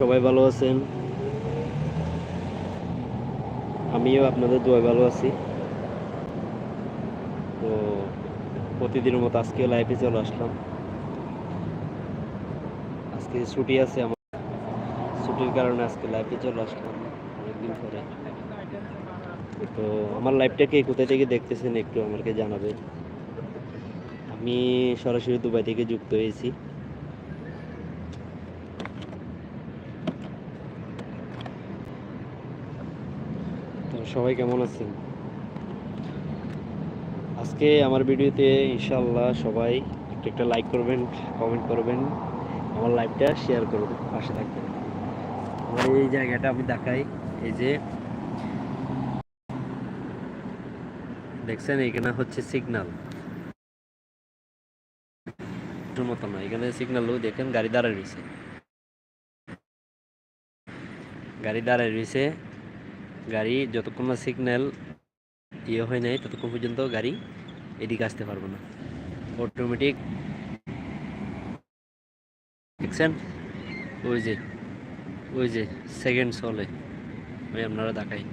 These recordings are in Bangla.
সবাই ভালো আছেন? আমিও আপনাদের দোয়ায় ভালো আছি। তো প্রতিদিনের মতো আজকে লাইফে চলে আসলাম। আজকে ছুটি আছে আমার। ছুটির কারণে আজকে লাইফে চলে আসলাম অনেকদিন পরে। তো আমার লাইফটাকে কোথায় থেকে দেখতেছেন একটু আমাকে জানাবেন। আমি সরাসরি দুবাই থেকে যুক্ত হয়েছি। সবাই কেমন আছেন? আজকে আমার ভিডিওতে ইনশাল্লাহ সবাই একটা একটা লাইক করবেন কমেন্ট করবেন, আমার লাইভটা শেয়ার করবেন, পাশে থাকবেন। আমার এই জায়গাটা আমি দেখাই, এই যে দেখছেন, এখানে হচ্ছে সিগন্যাল মতো না, এখানে সিগন্যালও দেখেন, গাড়ি দাঁড়ায় রয়েছে। গাড়ি দাঁড়ায় রয়েছে গাড়ি যতক্ষণ না সিগন্যাল ইয়ে হয় নাই, ততক্ষণ পর্যন্ত গাড়ি এদিকে আসতে পারব না। অটোমেটিক দেখছেন ওই যে ওই যে সেকেন্ড চলে, ওই আপনারা দেখাই।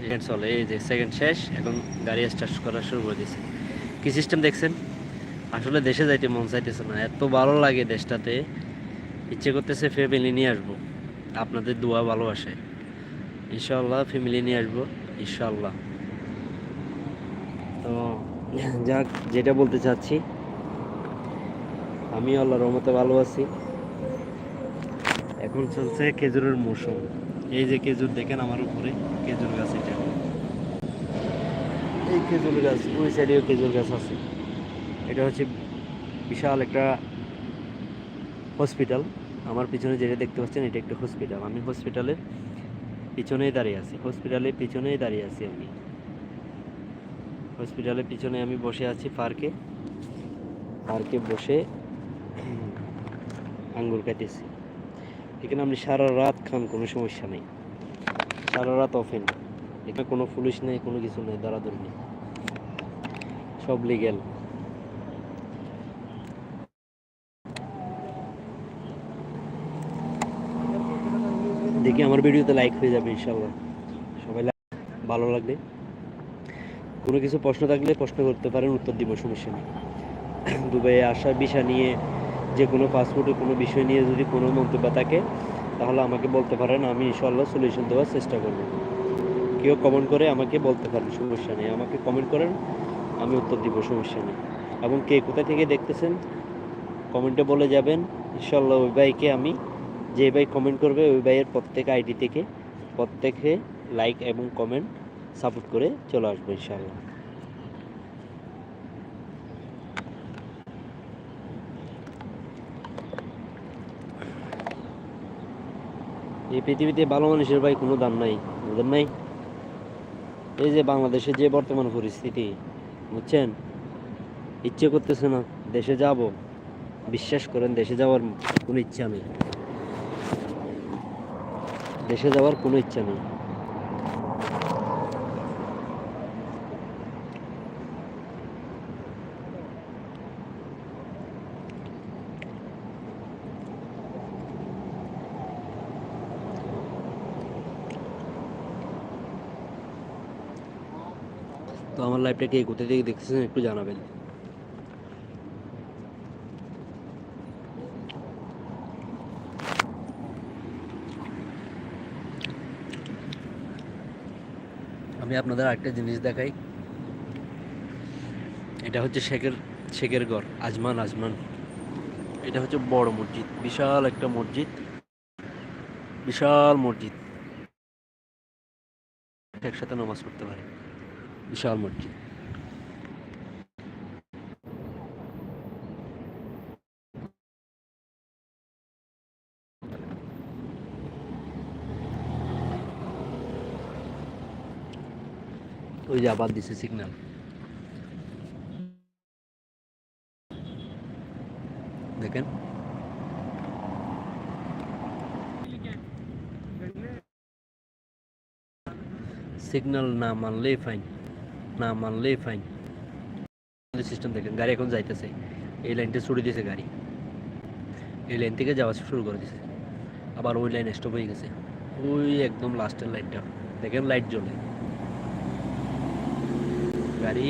সেকেন্ড চলে, এই যে সেকেন্ড শেষ, এখন গাড়ি স্টার্ট করা শুরু করে দিয়েছে। কি সিস্টেম দেখছেন? আসলে দেশে যাইতে মন চাইতেছে না। এত ভালো লাগে দেশটাতে। ইচ্ছে করতেছে ফ্যামিলি নিয়ে আসব। আপনাদের দোয়া ভালোবাসে ইনশাল্লাহ ফ্যামিলি নিয়ে আসব ইনশাল্লাহ তো, যাক, যেটা বলতে চাচ্ছি, আমি আল্লাহর রহমতে ভালো আছি। এখন চলছে খেজুরের মৌসুম। এই যে খেজুর দেখেন আমার উপরে, খেজুর গাছ এটা। এই খেজুর গাছ, ওই সাইডেও খেজুর গাছ আছে। এটা হচ্ছে বিশাল একটা হসপিটাল আমার পিছনে যেটা দেখতে পাচ্ছেন, এটা একটা হসপিটাল আমি হসপিটালের পিছনেই দাঁড়িয়ে আছি। হসপিটালের পিছনেই দাঁড়িয়ে আছি আমি। হসপিটালের পিছনে আমি বসে আছি পার্কে পার্কে বসে আঙ্গুর কাটেছি এখানে আপনি সারা রাত খান কোনো সমস্যা নেই। সারা রাত অফেন এখানে কোনো পুলিশ নেই, কোনো কিছু নেই দাঁড়াদৌড় নেই। সব লিগেল দেখি আমার ভিডিওতে লাইক হয়ে যাবে ইনশাল্লাহ সবাই ভালো লাগলে। কোনো কিছু প্রশ্ন থাকলে প্রশ্ন করতে পারেন, উত্তর দিব, সমস্যা নেই। দুবাইয়ে আসার বিষয় নিয়ে, যে কোনো পাসপোর্টের কোনো বিষয় নিয়ে যদি কোনো মন্তব্য থাকে, তাহলে আমাকে বলতে পারেন, আমি ইনশাল্লাহ সলিউশন দেওয়ার চেষ্টা করব। কেউ কমেন্ট করে আমাকে বলতে পারেন, সমস্যা নেই। আমাকে কমেন্ট করেন, আমি উত্তর দিব, সমস্যা নেই। এবং কে কোথা থেকে দেখতেছেন কমেন্টে বলে যাবেন। ইনশাল্লাহ ওই ভাইকে আমি যে ভাই কমেন্ট করবে, ওই ভাইয়ের প্রত্যেক আইডি থেকে প্রত্যেকে লাইক এবং কমেন্ট সাপোর্ট করে চলে আসব ইনশাল্লাহ এই পৃথিবীতে ভালো মানুষের ভাই কোনো দাম নাই, বুঝলেন নাই? এই যে বাংলাদেশের যে বর্তমান পরিস্থিতি, বুঝছেন? ইচ্ছে করতেছে না, দেশে যাব। বিশ্বাস করেন, দেশে যাওয়ার কোনো ইচ্ছা নেই। দেশে যাওয়ার কোনো ইচ্ছা নেই। তো আমার লাইফটা কে কোথা থেকে দেখতেছেন একটু জানাবেন। আমি আপনাদের আরেকটা জিনিস দেখাই। এটা হচ্ছে শেখের শেখের গড় আজমান আজমান। এটা হচ্ছে বড় মসজিদ, বিশাল একটা মসজিদ, বিশাল মসজিদ। একসাথে নামাজ পড়তে পারে, বিশাল মসজিদ। ওই যে আবার দিছে সিগন্যাল দেখেন। সিগন্যাল না মানলেই ফাইন না মানলেই ফাইন সিস্টেম দেখেন, গাড়ি এখন যাইতেছে। এই লাইনটা ছুটে দিয়েছে গাড়ি। এই লাইন থেকে যাওয়া শুরু করে দিয়েছে আবার ওই লাইন স্টপ হয়ে গেছে। ওই একদম লাস্টের লাইটটা দেখেন লাইট জ্বলে। গাড়ি।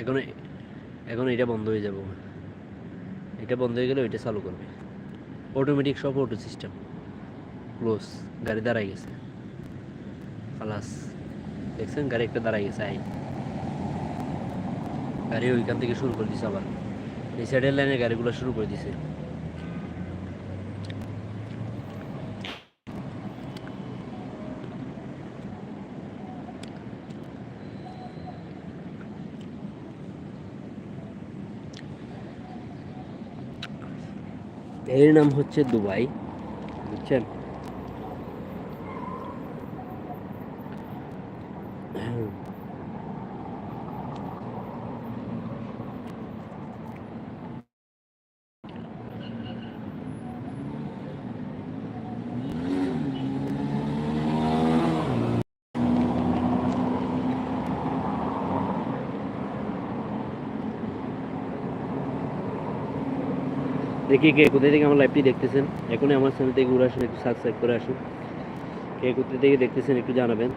এখন এখন এটা বন্ধ হয়ে যাবে। এটা বন্ধ হয়ে গেলে ওইটা চালু করবে। অটোমেটিক সব অটো সিস্টেম ক্লোজ গাড়ি দাঁড়াই গেছে। খালাস দেখছেন, গাড়ি একটা দাঁড়াই গেছে, আই। গাড়ি ওইখান থেকে শুরু করে দিছে আবার। এই সাইডের লাইনে গাড়িগুলো শুরু করে দিছে। এর নাম হচ্ছে দুবাই বুঝছেন? দেখি কে কোথায় থেকে আমার লাইভটি দেখতেছেন। এখনই আমার চ্যানেল থেকে ঘুরে আসুন, একটু সাবস্ক্রাইব করে আসুন। কে কোথায় থেকে দেখতেছেন একটু জানাবেন।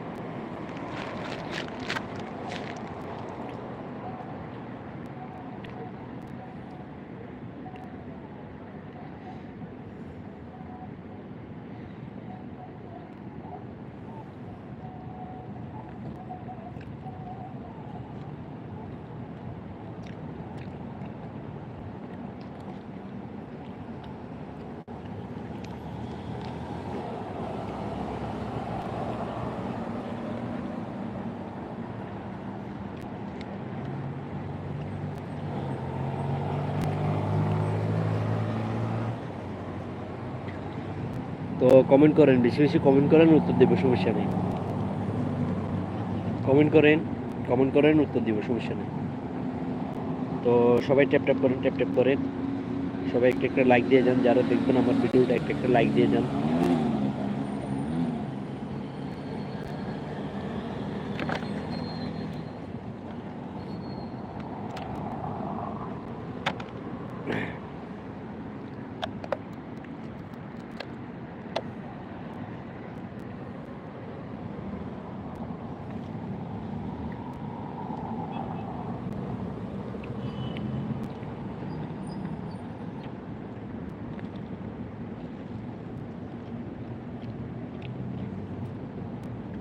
তো কমেন্ট করেন, বেশি বেশি কমেন্ট করেন, উত্তর দেবো, সমস্যা নেই। কমেন্ট করেন কমেন্ট করেন, উত্তর দিব, সমস্যা নেই। তো সবাই ট্যাপ ট্যাপ করেন ট্যাপ ট্যাপ করেন। সবাই একটা একটা লাইক দিয়ে যান, যারা দেখবেন আমার ভিডিওটা একটা একটা লাইক দিয়ে যান।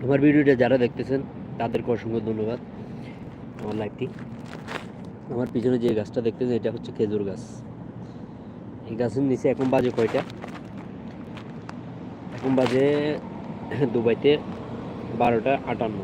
আমার ভিডিওটা যারা দেখতেছেন, তাদেরকে অসংখ্য ধন্যবাদ আমার লাইফটি। আমার পিছনে যে গাছটা দেখতেছেন, এটা হচ্ছে খেজুর গাছ। এই গাছের নিচে এখন বাজে কয়টা? এখন বাজে দুবাইতে বারোটা আটান্ন।